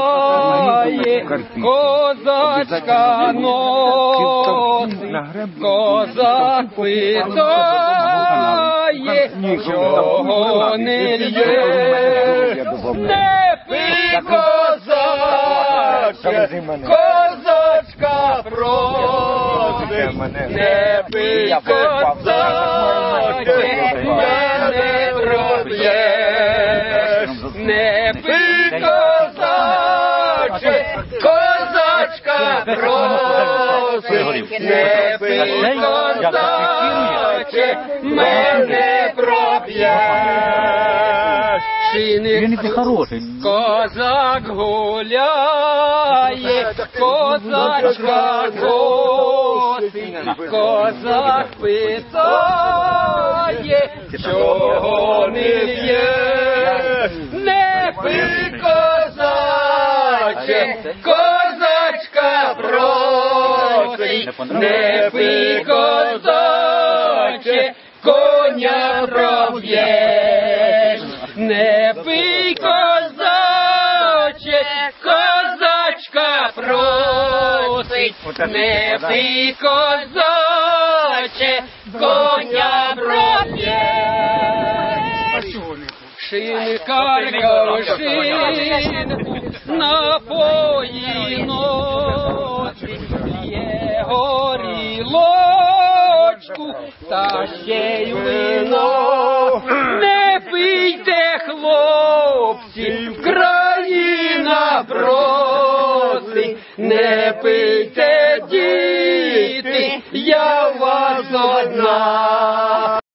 Гуляє козачка носить, козак питає, чого не є, не козаче, козачка просить, не пий козаче, мене проб'єш, не пий козаче, козачка просить, не пий козаче, мене проб'єш. Він Шиник хороший. Козак гуляє, козачка госить, козак питає, чого не п'є, не пий козаче, козачка просить, не пий козаче, коня проб'єш, не пий козаче, козачка просить, не пий козаче, коня проб'єш. Шинкарка шинку напої горілочку та ще й вино. Не пийте, хлопці, країна просить, не пийте, діти, я вас одна.